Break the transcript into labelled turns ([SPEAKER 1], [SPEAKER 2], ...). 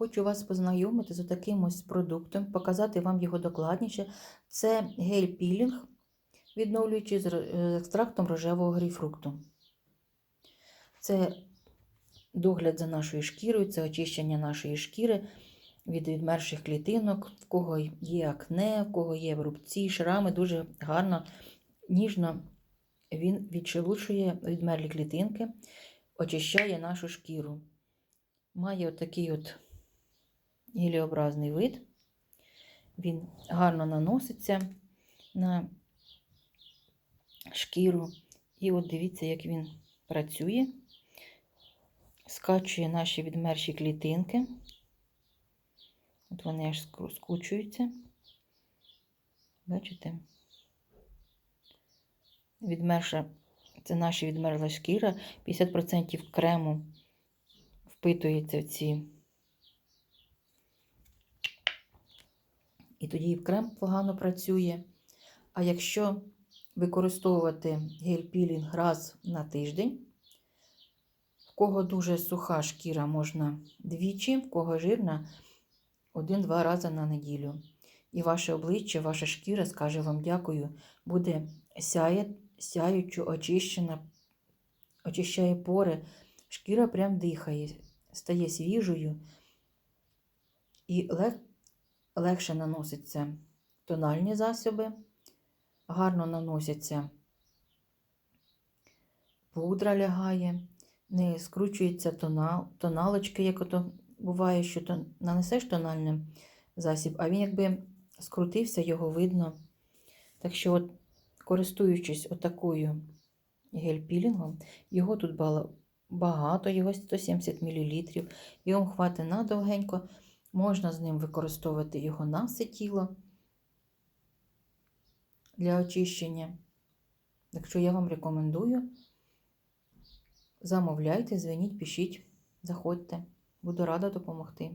[SPEAKER 1] Хочу вас познайомити з таким ось продуктом, показати вам його докладніше. Це гель-пілінг, відновлюючий з е, екстрактом рожевого грейпфрукту. Це догляд за нашою шкірою, це очищення нашої шкіри від відмерших клітинок, в кого є акне, в кого є рубці, шрами, дуже гарно, ніжно він відшелушує відмерлі клітинки, очищає нашу шкіру. Має отакий от геліобразний вид. Він гарно наноситься на шкіру. І от дивіться, як він працює. Скачує наші відмерші клітинки. От вони аж скучуються. Бачите? Відмерша, це наша відмерла шкіра. 50% крему впитується в ці. І тоді крем погано працює. А якщо використовувати гель-пілінг раз на тиждень, в кого дуже суха шкіра можна двічі, в кого жирна один-два рази на неділю. І ваше обличчя, ваша шкіра скаже вам дякую, буде сяє, сяючу, очищена, очищає пори. Шкіра прям дихає, стає свіжою і лег, легше наносяться тональні засоби, гарно наносяться пудра лягає, не скручується тонал, тоналочки, як ото буває, що то нанесеш тональний засіб, а він якби скрутився, його видно. Так що, от, користуючись отакою гель-пілінгом, його тут багато, його 170 мл. Його хватить надовгенько. Можна з ним використовувати його на все тіло для очищення. Якщо я вам рекомендую. Замовляйте, дзвоніть, пишіть, заходьте. Буду рада допомогти.